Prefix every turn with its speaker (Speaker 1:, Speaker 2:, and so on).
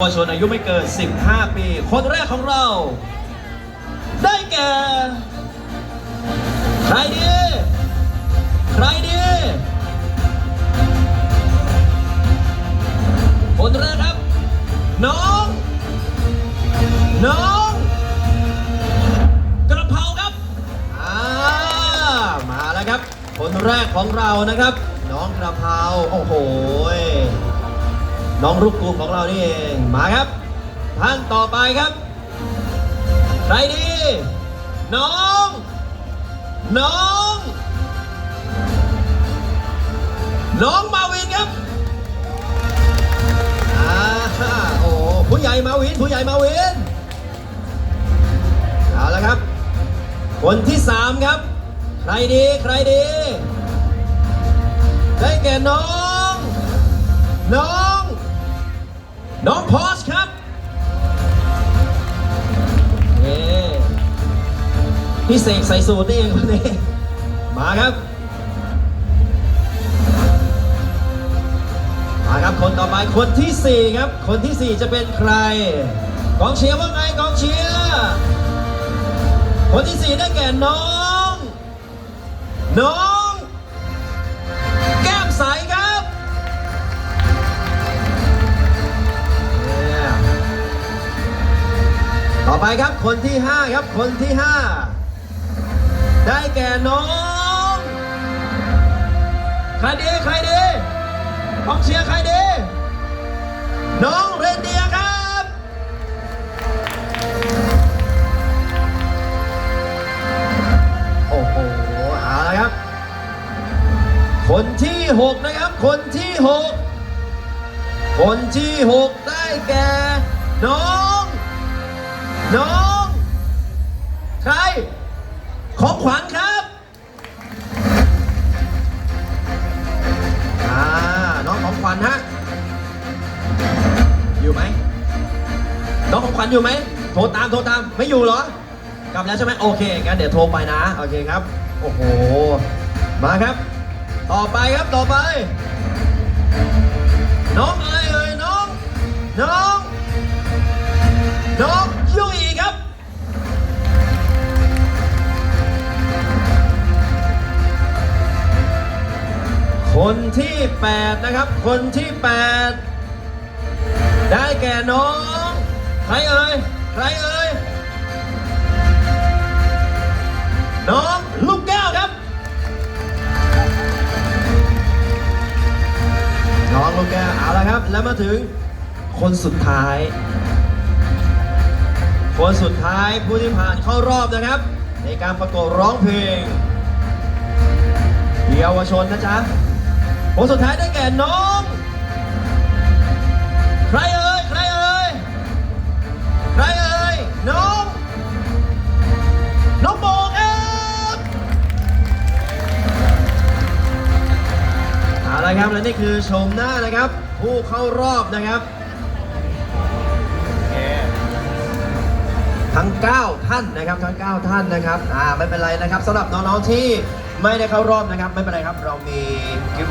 Speaker 1: เยาวชนอายุไม่เกิน 15 ปี คนแรกของเรา ได้แก่ ใครดี ใครดี คนแรกครับ น้อง น้อง กระเพราครับ อ่า มาแล้วครับ คนแรกของเรานะครับ น้องกระเพรา โอ้โห น้องลูกกรุงของเรานี่เองมาครับ ท่านต่อไปครับ ใครดี น้อง น้อง น้องมาวินครับอ่าโอ้ผู้ใหญ่มาวิน ผู้ใหญ่มาวินเอาละครับ คนที่สามครับ ใครดีใครดี ได้แก่น้อง น้อง น้องพอสครับเย้พี่เสกใส่สูตรนี่เองคนนี้มาครับ มาครับคนต่อไปคนที่สี่ครับ คนที่สี่จะเป็นใคร กองเชียร์ว่าไงกองเชียร์คนที่สี่ได้แก่น้อง น้อง ไปครับคนที่ 5 ครับคนที่ 5 ได้แก่น้อง ใครดีใครดีกองเชียร์ใครดี น้องเรนเดียร์ครับ โอ้โหเอาละครับ คนที่ 6 นะครับ คนที่ 6 คนที่ 6 ได้แก่น้อง น้อง ใคร ของขวัญครับอ่าน้องของขวัญฮะ อยู่ไหม น้องของขวัญอยู่ไหม โทรตามโทรตาม ไม่อยู่เหรอ กลับแล้วใช่ไหมโอเค งั้นเดี๋ยวโทรไปนะ โอเคครับ โอ้โห มาครับ ต่อไปครับ ต่อไป น้องอะไรเอ่ยน้อง น้อง น้อง คนที่ 8 นะครับ คนที่ 8 ได้แก่น้อง ใครเอ่ย ใครเอ่ย น้องลูกแก้วครับ น้องลูกแก้วเอาละครับ แล้วมาถึงคนสุดท้าย คนสุดท้ายผู้ที่ผ่านเข้ารอบนะครับ ในการประกวดร้องเพลงเยาวชนนะจ๊ะ คนสุดท้ายได้แก่น้อง ใครเอ่ย ใครเอ่ย ใครเอ่ย น้อง น้องโบครับเอาละครับ และนี่คือชมหน้านะครับ ผู้เข้ารอบนะครับ ทั้ง 9 ท่านนะครับ ทั้ง 9 ท่านนะครับ อ่า ไม่เป็นไรนะครับสำหรับน้องๆที่ไม่ได้เข้ารอบนะครับ ไม่เป็นไรครับ เรามีกิฟ